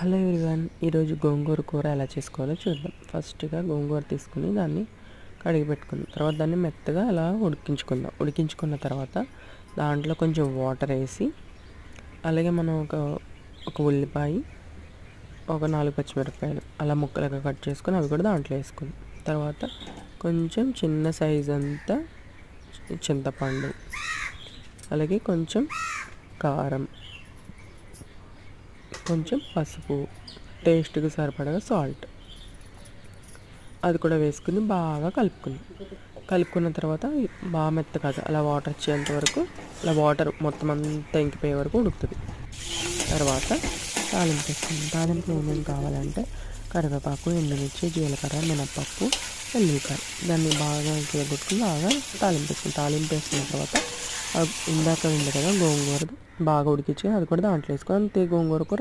Hello everyone ఈరోజు గోంగూర కూర ఎలా చేసుకోవాలో చూద్దాం. ఫస్ట్గా గోంగూర తీసుకుని దాన్ని కడిగి పెట్టుకుందాం. తర్వాత దాన్ని మెత్తగా అలా ఉడికించుకుందాం. ఉడికించుకున్న తర్వాత దాంట్లో కొంచెం వాటర్ వేసి అలాగే మనం ఒక ఒక ఉల్లిపాయ ఒక నాలుగు పచ్చిమిరపకాయలు అలా ముక్కలుగా కట్ చేసుకొని అవి కూడా దాంట్లో వేసుకుందాం. తర్వాత కొంచెం చిన్న సైజ్ అంతా చింతపండు అలాగే కొంచెం కారం కొంచెం పసుపు. టేస్ట్కి సరిపడగా సాల్ట్. అది కూడా వేసుకుని బాగా కలుపుకుంది కలుపుకున్న తర్వాత బాగా మెత్త కదా అలా వాటర్ వచ్చేంత వరకు అలా వాటర్ మొత్తం అంతా ఇంకిపోయే వరకు ఉడుకుతుంది. తర్వాత తాలింపు వేసుకుంది తాలింపు ఏమేమి కావాలంటే కరివేపాకు ఎండుమిర్చి జీలకర్ర మినప్పప్పు ఎల్లిపాయ దాన్ని బాగా చేయగొట్టుకుని బాగా తాలింపు వేసుకుని తాలింపు వేసుకున్న తర్వాత ఇందాక ఉంది కదా గోంగూర బాగా ఉడికించి అది కూడా దాంట్లో వేసుకొని అంతే గోంగూర కూర